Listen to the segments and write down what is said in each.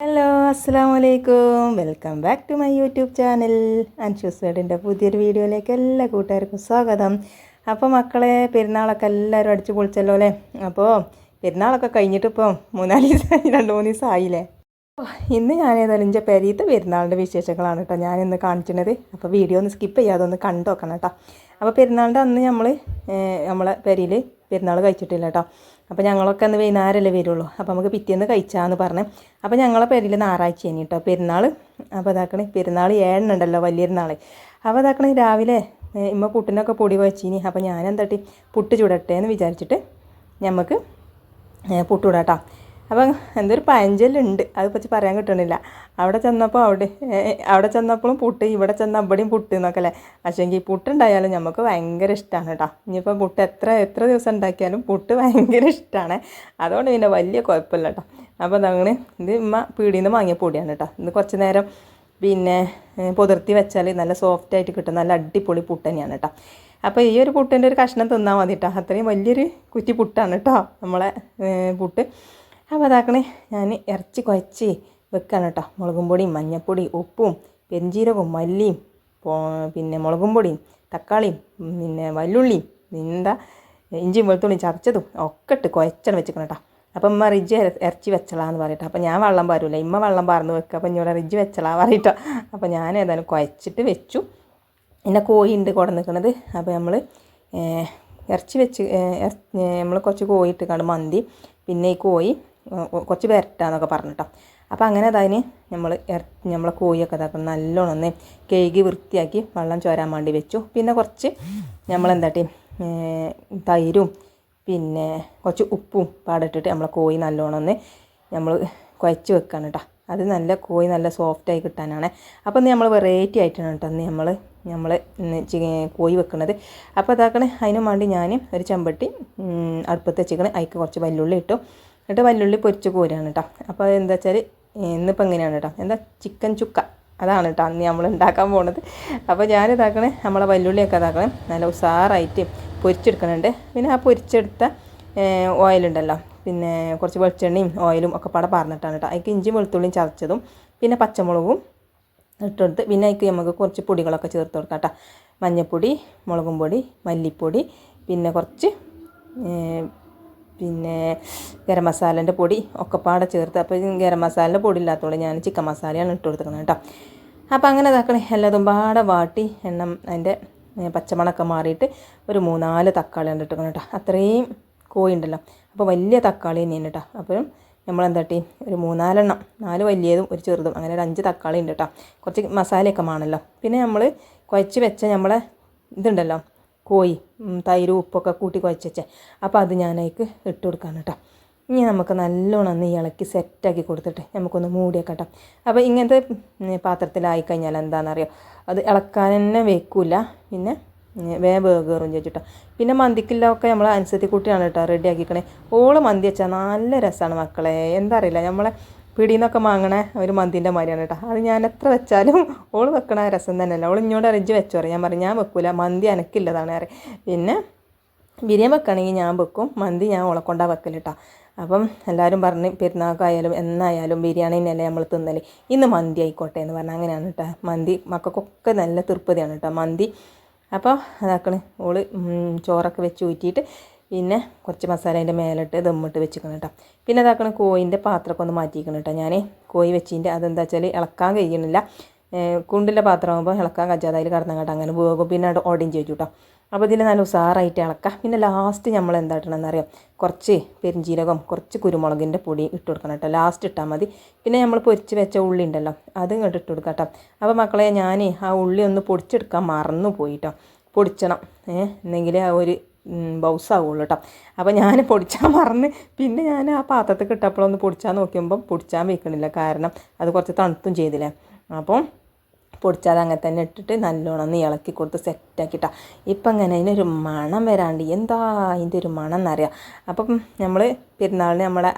Hello അസ്സാം വലൈക്കും welcome back to my YouTube channel. Anshu's വേഡിന്റെ പുതിയൊരു വീഡിയോയിലേക്ക് എല്ലാ കൂട്ടുകാർക്കും സ്വാഗതം. അപ്പോൾ മക്കളെ പെരുന്നാളൊക്കെ എല്ലാവരും അടിച്ചു പൊളിച്ചല്ലോ അല്ലേ? അപ്പോൾ പെരുന്നാളൊക്കെ കഴിഞ്ഞിട്ട് ഇപ്പോൾ മൂന്നാൽ ദിവസം രണ്ട് മൂന്ന് ദിവസം ആയില്ലേ? ഇന്ന് ഞാൻ ഏതായാലും എന്റെ പെരീത്തെ പെരുന്നാളിന്റെ വിശേഷങ്ങളാണ് കേട്ടോ ഞാൻ ഇന്ന് അപ്പോൾ വീഡിയോ ഒന്ന് സ്കിപ്പ് ചെയ്യാതെ ഒന്ന് കണ്ടു നോക്കണം കേട്ടോ. അപ്പോൾ പെരുന്നാളിന്റെ അന്ന് നമ്മൾ നമ്മളെ പെരിയിൽ പെരുന്നാൾ കഴിച്ചിട്ടില്ല കേട്ടോ. അപ്പോൾ ഞങ്ങളൊക്കെ അന്ന് വൈകുന്നേരമല്ലേ വരുള്ളൂ. അപ്പോൾ നമുക്ക് പിറ്റേന്ന് കഴിച്ചാന്ന് പറഞ്ഞ്. അപ്പോൾ ഞങ്ങളെ പേരിൽ ഞായറാഴ്ച ഇനി കേട്ടോ. പെരുന്നാൾ അപ്പോൾ ഇതാക്കണേ പെരുന്നാൾ ഏഴെണ്ണുണ്ടല്ലോ വലിയൊരുന്നാൾ അപ്പോൾ ഇതാക്കണേ രാവിലെ ഇമ്മ പുട്ടിനൊക്കെ പൊടി വെച്ചിനി അപ്പോൾ ഞാൻ എന്താട്ടി പുട്ട് ചുടട്ടെ എന്ന് വിചാരിച്ചിട്ട് നമുക്ക് പുട്ടുകൂടാട്ടോ അപ്പം എന്തൊരു പഴഞ്ചൊല്ലുണ്ട്. അത് പറ്റി പറയാൻ കിട്ടണില്ല. അവിടെ ചെന്നപ്പോൾ അവിടെ അവിടെ ചെന്നപ്പോഴും പുട്ട് ഇവിടെ ചെന്ന അവിടെയും പുട്ട് എന്നൊക്കെ അല്ലേ? പക്ഷേ എങ്കിൽ പുട്ടുണ്ടായാലും നമുക്ക് ഭയങ്കര ഇഷ്ടമാണ് കേട്ടോ. ഇനിയിപ്പോൾ പുട്ട് എത്ര എത്ര ദിവസം ഉണ്ടാക്കിയാലും പുട്ട് ഭയങ്കര ഇഷ്ടമാണ് അതുകൊണ്ട് പിന്നെ വലിയ കുഴപ്പമില്ല കേട്ടോ. അപ്പോൾ അതങ്ങനെ ഇത് ഉമ്മ പീടിയിൽ നിന്ന് വാങ്ങിയ പൊടിയാണ് കേട്ടോ. ഇത് കുറച്ച് നേരം പിന്നെ പുതിർത്തി വെച്ചാൽ നല്ല സോഫ്റ്റ് ആയിട്ട് കിട്ടും. നല്ല അടിപൊളി പുട്ട് തന്നെയാണ് കേട്ടോ. അപ്പോൾ ഈ ഒരു പുട്ടിന്റെ ഒരു കഷ്ണം തിന്നാൽ മതി കേട്ടോ. അത്രയും വലിയൊരു കുറ്റി പുട്ടാണ് കേട്ടോ നമ്മളെ പുട്ട്. അപ്പോൾ അതാക്കണേ ഞാൻ ഇറച്ചി കുഴച്ച് വെക്കാണ് കേട്ടോ മുളകും പൊടിയും മഞ്ഞൾപ്പൊടി ഉപ്പും പെരിഞ്ചീരകവും മല്ലിയും പിന്നെ മുളകും പൊടിയും തക്കാളിയും പിന്നെ വല്ലുള്ളിയും എന്താ ഇഞ്ചിയും വെളുത്തുള്ളിയും ചതച്ചതും ഒക്കെ ഇട്ട് കുഴച്ചാണ് വെച്ചിരിക്കണം കേട്ടോ അപ്പം ഇമ്മ റിജ് ഇറച്ചി വെച്ചളാന്ന് പറയട്ടോ. അപ്പം ഞാൻ വെള്ളം പാരൂല. ഇമ്മ വെള്ളം പാർന്ന് വെക്കുക. അപ്പം ഇഞ്ഞോടെ റിജ് വെച്ചളാ പറയട്ടോ. അപ്പം ഞാൻ ഏതായാലും കുഴച്ചിട്ട് വെച്ചു. പിന്നെ കോഴി ഉണ്ട് കുട നിൽക്കുന്നത് അപ്പോൾ നമ്മൾ ഇറച്ചി വെച്ച് നമ്മൾ കുറച്ച് കോഴി ഇട്ട് കാണും മന്തി. പിന്നെ ഈ കോഴി കുറച്ച് വരട്ടാന്നൊക്കെ പറഞ്ഞിട്ടോ. അപ്പോൾ അങ്ങനെ അതിന് നമ്മൾ നമ്മളെ കോഴിയൊക്കെ ഇതാക്കും നല്ലോണം ഒന്ന് കേകി വൃത്തിയാക്കി വെള്ളം ചോരാൻ വേണ്ടി വെച്ചു. പിന്നെ കുറച്ച് നമ്മളെന്താട്ടി തൈരും പിന്നെ കുറച്ച് ഉപ്പും പാടിട്ടിട്ട് നമ്മളെ കോഴി നല്ലോണം ഒന്ന് നമ്മൾ കുഴച്ച് വെക്കാണ് കേട്ടോ അത് നല്ല കോഴി നല്ല സോഫ്റ്റായി കിട്ടാനാണ്. അപ്പോൾ ഇന്ന് നമ്മൾ വെറൈറ്റി ആയിട്ടാണ് കേട്ടോ ഇന്ന് നമ്മൾ നമ്മൾ കോഴി വെക്കുന്നത് അപ്പോൾ അതാക്കണേ അതിനു വേണ്ടി ഞാൻ ഒരു ചെമ്പട്ടി അടുപ്പത്ത് വെച്ചിക്കണേ. അതിക്ക് കുറച്ച് വല്ലുള്ളി ഇട്ടു. എന്നിട്ട് വല്ലുള്ളി പൊരിച്ച് കോരാണ് കേട്ടോ അപ്പോൾ എന്താ വെച്ചാൽ ഇന്നിപ്പോൾ എങ്ങനെയാണ് കേട്ടോ എന്താ ചിക്കൻ ചുക്ക. അതാണ് കേട്ടോ അന്ന് നമ്മൾ ഉണ്ടാക്കാൻ പോണത്. അപ്പോൾ ഞാൻ ഇതാക്കണേ നമ്മളെ വല്ലുള്ളിയൊക്കെ ഇതാക്കണേ. നല്ല ഉഷാറായിട്ട് പൊരിച്ചെടുക്കണുണ്ട്. പിന്നെ ആ പൊരിച്ചെടുത്ത ഓയിലുണ്ടല്ലോ പിന്നെ കുറച്ച് വെളിച്ചെണ്ണയും ഓയിലും ഒക്കെ പാടെ പറഞ്ഞിട്ടാണ് കേട്ടോ അതിക്ക് ഇഞ്ചിയും വെളുത്തുള്ളിയും ചതച്ചതും പിന്നെ പച്ചമുളകും ഇട്ടെടുത്ത് പിന്നെ അതിക്ക് നമുക്ക് കുറച്ച് പൊടികളൊക്കെ ചേർത്ത് കൊടുക്കാം കേട്ടോ മഞ്ഞൾപ്പൊടി മുളകും പൊടി മല്ലിപ്പൊടി പിന്നെ കുറച്ച് പിന്നെ ഗരം മസാലേന്റെ പൊടി ഒക്കെ പാടെ ചേർത്ത് അപ്പോൾ ഗരം മസാലേന്റെ പൊടി ഇല്ലാത്തതുകൊണ്ട് ഞാൻ ചിക്കൻ മസാലയാണ് ഇട്ട് കൊടുക്കുന്നത് കേട്ടോ. അപ്പോൾ അങ്ങനെ ഇതാക്കണേ എല്ലാതും പാടെ വാട്ടി എണ്ണം അതിന്റെ പച്ചമണമൊക്കെ മാറിയിട്ട് ഒരു മൂന്നാൽ തക്കാളി ഇട്ടിരിക്കുന്നത് കേട്ടോ. അത്രയും കോഴി ഉണ്ടല്ലോ. അപ്പോൾ വലിയ തക്കാളി തന്നെയാണ് കേട്ടോ. അപ്പം നമ്മളെന്താട്ടി ഒരു മൂന്നാലെണ്ണം നാല് വലിയതും ഒരു ചെറുതും അങ്ങനെ ഒരു അഞ്ച് തക്കാളി ഉണ്ട് കേട്ടോ. കുറച്ച് മസാലയൊക്കെ വേണമല്ലോ പിന്നെ നമ്മൾ കുഴച്ച് വെച്ച നമ്മളെ ഇതുണ്ടല്ലോ കോഴി തൈരും ഉപ്പൊക്കെ കൂട്ടി കുഴച്ചേ അപ്പോൾ അത് ഞാനതിക്ക് ഇട്ട് കൊടുക്കാണ് കേട്ടോ ഇനി നമുക്ക് നല്ലോണം ഒന്ന് ഇളക്കി സെറ്റാക്കി കൊടുത്തിട്ട് നമുക്കൊന്ന് മൂടിയൊക്കെ അപ്പോൾ ഇങ്ങനത്തെ പാത്രത്തിലായി കഴിഞ്ഞാൽ എന്താണെന്നറിയോ അത് ഇളക്കാൻ തന്നെ വെക്കില്ല പിന്നെ വേ വേഗേറും ചോദിച്ചിട്ടോ പിന്നെ മന്തിക്കില്ലൊക്കെ നമ്മൾ അനുസരിച്ച് കുട്ടിയാണ് കേട്ടോ റെഡി ആക്കിക്കണേ ഓൾ മന്തി വെച്ചാൽ നല്ല രസമാണ് മക്കളെ. എന്താ അറിയില്ല. നമ്മളെ പിടിയിൽ നിന്നൊക്കെ വാങ്ങണ ഒരു മന്തിന്റെ മാതിരിയാണ് കേട്ടോ. അത് ഞാൻ എത്ര വെച്ചാലും ഓൾ വെക്കണ രസം തന്നെയല്ല. ഓൾ ഇങ്ങോട്ട് അരഞ്ച് വെച്ചോ ഞാൻ പറഞ്ഞു ഞാൻ വെക്കൂല. മന്തി എനക്കില്ലതാണ് അറിയാം പിന്നെ ബിരിയാണി വെക്കുകയാണെങ്കിൽ ഞാൻ വെക്കും. മന്തി ഞാൻ വെക്കൽ കേട്ടോ അപ്പം എല്ലാവരും പറഞ്ഞ് പെരുന്നാൾക്കായാലും എന്നായാലും ബിരിയാണി തന്നെയല്ലേ നമ്മൾ തിന്നൽ. ഇന്ന് മന്തി ആയിക്കോട്ടെ എന്ന് പറഞ്ഞാൽ അങ്ങനെയാണ് കേട്ടോ മന്തി മക്കൾക്കൊക്കെ നല്ല തൃപ്തിയാണ് കേട്ടോ മന്തി അപ്പോൾ അതാക്കണ്. ഓൾ ചോറൊക്കെ വെച്ച് ഊറ്റിയിട്ട് പിന്നെ കുറച്ച് മസാല അതിന്റെ മേലിട്ട് ദമ്മിട്ട് വെച്ചിരിക്കണം കേട്ടോ. പിന്നെ അതാക്കണം കോയിന്റെ പാത്രമൊക്കെ ഒന്ന് മാറ്റിയിരിക്കണം കേട്ടോ ഞാൻ കോയി വെച്ചിന്റെ അതെന്താ വെച്ചാൽ ഇളക്കാൻ കഴിയണില്ല. കുണ്ടിന്റെ പാത്രമാകുമ്പോൾ ഇളക്കാൻ കഴിച്ചാൽ അതിൽ കടന്നങ്ങോട്ട് അങ്ങനെ പോകും പിന്നെ അവിടെ ഓടിയും ചെയ്തു കേട്ടോ. അപ്പോൾ ഇതിൽ നല്ല ഉസാറായിട്ട് ഇളക്കാം. പിന്നെ ലാസ്റ്റ് നമ്മൾ എന്താട്ടണമെന്ന് അറിയാം കുറച്ച് പെരിഞ്ചീരകം കുറച്ച് കുരുമുളകിന്റെ പൊടി ഇട്ട് കൊടുക്കണം കേട്ടോ. ലാസ്റ്റ് ഇട്ടാൽ മതി. പിന്നെ നമ്മൾ പൊരിച്ച് വെച്ച ഉള്ളി ഉണ്ടല്ലോ അത് ഇങ്ങോട്ട് ഇട്ട് കൊടുക്കാം കേട്ടോ. അപ്പോൾ മക്കളെ ഞാൻ ആ ഉള്ളി ഒന്ന് പൊടിച്ചെടുക്കാൻ മറന്നു പോയി കേട്ടോ. പൊടിച്ചണം. ഏഹ് എന്നെങ്കിൽ ആ ഒരു ബൗസാവുള്ളൂ കേട്ടോ അപ്പോൾ ഞാൻ പൊടിച്ചാൽ മറന്ന് പിന്നെ ഞാൻ ആ പാത്രത്തിൽ കിട്ടപ്പോഴൊന്ന് പൊടിച്ചാൽ നോക്കുമ്പം പൊടിച്ചാൻ വെക്കണില്ല കാരണം അത് കുറച്ച് തണുത്തും ചെയ്തില്ലേ. അപ്പം പൊടിച്ചാൽ അങ്ങനെ തന്നെ ഇട്ടിട്ട് നല്ലോണം ഒന്ന് ഇളക്കി കൊടുത്ത് സെറ്റാക്കിട്ടാ ഇപ്പം അങ്ങനെ അതിനൊരു മണം വരാണ്ട്. എന്താ അതിന്റെ ഒരു മണം എന്നറിയാം. അപ്പം നമ്മൾ പെരുന്നാളിന് നമ്മുടെ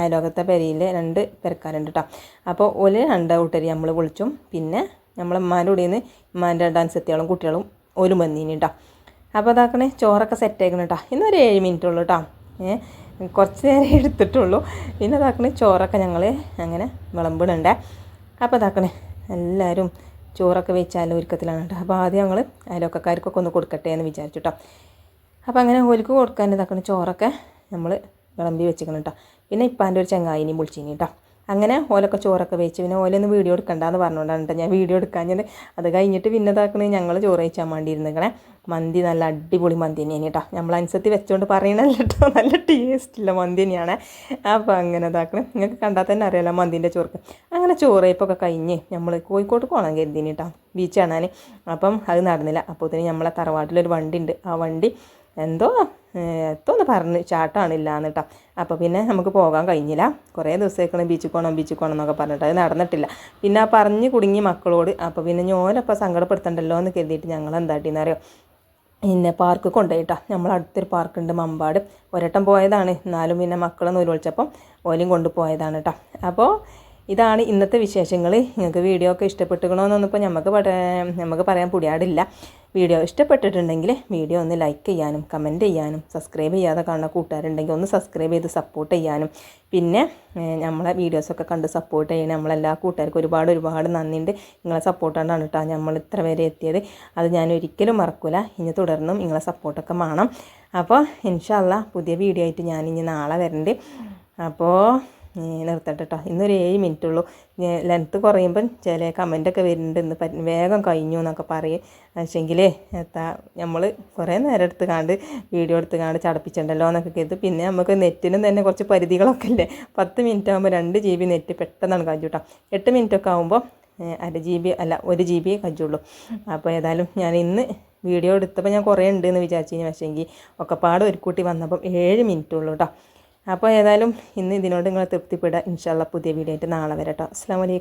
അയലോകത്തെ പെരയിൽ രണ്ട് പെരക്കാരുണ്ട് കേട്ടോ അപ്പോൾ ഒരു രണ്ട് കൂട്ടരി നമ്മൾ വിളിച്ചും പിന്നെ നമ്മളെ ഉമ്മാന്റെ കൂടെ നിന്ന് ഉമ്മാന്റെ ഡാൻസ് എത്തിയാളും കുട്ടികളും ഒരു മന്നീനി കേട്ടോ അപ്പോൾ അതാക്കണേ ചോറൊക്കെ സെറ്റ് ആക്കണം കേട്ടോ ഇന്നൊരു ഏഴ് മിനിറ്റ് ഉള്ളൂ കേട്ടോ ഏ കുറച്ച് നേരം എടുത്തിട്ടുള്ളൂ. പിന്നെ അതാക്കണേ ചോറൊക്കെ ഞങ്ങൾ അങ്ങനെ വിളമ്പിടുണ്ടേ അപ്പോൾ അതാക്കണേ എല്ലാവരും ചോറൊക്കെ വെച്ചാലും ഒരുക്കത്തിലാണ് കേട്ടോ അപ്പോൾ ആദ്യം ഞങ്ങൾ അയലോക്കക്കാർക്കൊക്കെ ഒന്ന് കൊടുക്കട്ടെ എന്ന് വിചാരിച്ചു കേട്ടോ അപ്പോൾ അങ്ങനെ ഓലിക്ക് കൊടുക്കാൻ ഇതാക്കണ ചോറൊക്കെ നമ്മൾ വിളമ്പി വെച്ചിക്കണം കേട്ടോ പിന്നെ ഇപ്പാന്റെ ഒരു ചങ്ങായിനിയും വിളിച്ചിനി കേട്ടോ അങ്ങനെ ഓലൊക്കെ ചോറൊക്കെ വെച്ച് പിന്നെ ഓലൊന്ന് വീഡിയോ എടുക്കണ്ടെന്ന് പറഞ്ഞുകൊണ്ടാണ് ഞാൻ വീഡിയോ എടുക്കാൻ ഞാൻ അത് കഴിഞ്ഞിട്ട് പിന്നെ ഞങ്ങൾ ചോറ് കഴിച്ചാൽ വേണ്ടി ഇരുന്നിക്കണേ മന്തി നല്ല അടിപൊളി മന്തി തന്നെയാണ് കേട്ടോ നമ്മൾ അനുസരിച്ച് വെച്ചുകൊണ്ട് പറയണല്ലോ കേട്ടോ നല്ല ടേസ്റ്റുള്ള മന്തി തന്നെയാണ്. അപ്പോൾ അങ്ങനെ ഇതാക്കണം. നിങ്ങൾക്ക് കണ്ടാൽ തന്നെ അറിയാലോ മന്തിന്റെ ചോർക്ക്. അങ്ങനെ ചോറ് ഇപ്പൊക്കെ കഴിഞ്ഞ് നമ്മൾ കോഴിക്കോട്ട് പോകണം കരുതിന് കേട്ടോ ബീച്ച് കാണാൻ അപ്പം അത് നടന്നില്ല. അപ്പോൾ തന്നെ നമ്മളെ തറവാട്ടിലൊരു വണ്ടി ഉണ്ട് ആ വണ്ടി എന്തോ എന്തോ പറഞ്ഞു ചാട്ടാണില്ല കേട്ടോ അപ്പോൾ പിന്നെ നമുക്ക് പോകാൻ കഴിഞ്ഞില്ല. കുറേ ദിവസമേക്കണം ബീച്ചിൽ പോകണം ബീച്ചിൽ പോകണം എന്നൊക്കെ പറഞ്ഞിട്ട് അത് നടന്നിട്ടില്ല. പിന്നെ ആ പറഞ്ഞ് കുടുങ്ങി മക്കളോട് അപ്പോൾ പിന്നെ ഞാനപ്പോൾ സങ്കടപ്പെടുത്തണ്ടല്ലോ എന്ന് കരുതിയിട്ട് ഞങ്ങൾ എന്താട്ടിന്നറിയോ പിന്നെ പാർക്ക് കൊണ്ടുപോയിട്ടാ നമ്മൾ അടുത്തൊരു പാർക്കുണ്ട് മമ്പാട്. ഒരട്ടം പോയതാണ്. എന്നാലും പിന്നെ മക്കളെ നൂൽ വിളിച്ചപ്പം ഓലും കൊണ്ടുപോയതാണ് കേട്ടോ അപ്പോൾ ഇതാണ് ഇന്നത്തെ വിശേഷങ്ങൾ നിങ്ങൾക്ക് വീഡിയോ ഒക്കെ ഇഷ്ടപ്പെട്ടുകണമെന്നൊന്നും ഇപ്പോൾ നമുക്ക് നമുക്ക് പറയാൻ പുടിയാടില്ല. വീഡിയോ ഇഷ്ടപ്പെട്ടിട്ടുണ്ടെങ്കിൽ വീഡിയോ ഒന്ന് ലൈക്ക് ചെയ്യാനും കമന്റ് ചെയ്യാനും സബ്സ്ക്രൈബ് ചെയ്യാതെ കാണുന്ന കൂട്ടുകാരുണ്ടെങ്കിൽ ഒന്ന് സബ്സ്ക്രൈബ് ചെയ്ത് സപ്പോർട്ട് ചെയ്യാനും. പിന്നെ നമ്മളെ വീഡിയോസൊക്കെ കണ്ട് സപ്പോർട്ട് ചെയ്യണം നമ്മളെല്ലാ കൂട്ടുകാർക്കും ഒരുപാട് ഒരുപാട് നന്ദിയുണ്ട്. നിങ്ങളെ സപ്പോർട്ടാണ് കേട്ടോ നമ്മൾ ഇത്ര വരെ എത്തിയത്. അത് ഞാൻ ഒരിക്കലും മറക്കില്ല ഇനി തുടർന്നും നിങ്ങളെ സപ്പോർട്ടൊക്കെ വേണം അപ്പോൾ ഇൻഷാല്ല പുതിയ വീഡിയോ ആയിട്ട് ഞാൻ ഇനി നാളെ വരണ്ട്. അപ്പോൾ നിർത്തട്ടെ കേട്ടോ ഇന്നൊരു ഏഴ് മിനിറ്റ് ഉള്ളൂ ലെങ്ത്ത് കുറയുമ്പം ചില കമന്റൊക്കെ വരുന്നുണ്ട്. ഇന്ന് വേഗം കഴിഞ്ഞു എന്നൊക്കെ പറയും. പക്ഷേങ്കിലേ എത്താ നമ്മൾ കുറേ നേരം എടുത്ത് കാണ്ട് വീഡിയോ എടുത്ത് കാണ്ട് ചടപ്പിച്ചിട്ടുണ്ടല്ലോ എന്നൊക്കെ കരുത്. പിന്നെ നമുക്ക് നെറ്റിനും തന്നെ കുറച്ച് പരിധികളൊക്കെ ഇല്ലേ? പത്ത് മിനിറ്റ് ആകുമ്പോൾ രണ്ട് ജി ബി നെറ്റ് പെട്ടെന്നാണ് കഴിഞ്ഞു കേട്ടോ എട്ട് മിനിറ്റൊക്കെ ആകുമ്പോൾ അര ജി ബി അല്ല ഒരു ജി ബി കഴിച്ചുള്ളൂ അപ്പോൾ ഏതായാലും ഞാൻ ഇന്ന് വീഡിയോ എടുത്തപ്പോൾ ഞാൻ കുറേ ഉണ്ട് എന്ന് വിചാരിച്ചു കഴിഞ്ഞാൽ പക്ഷേങ്കിൽ ഒക്കെപ്പാട് ഒരു കൂട്ടി വന്നപ്പം ഏഴ് മിനിറ്റ് ഉള്ളൂ കേട്ടോ അപ്പോൾ ഏതായാലും ഇന്ന് ഇതിനോട് നിങ്ങൾ തൃപ്തിപ്പെടുക. ഇൻഷാല്ല പുതിയ വീഡിയോ ആയിട്ട് നാളെ വരട്ടോ. അസ്സാം വലൈക്കും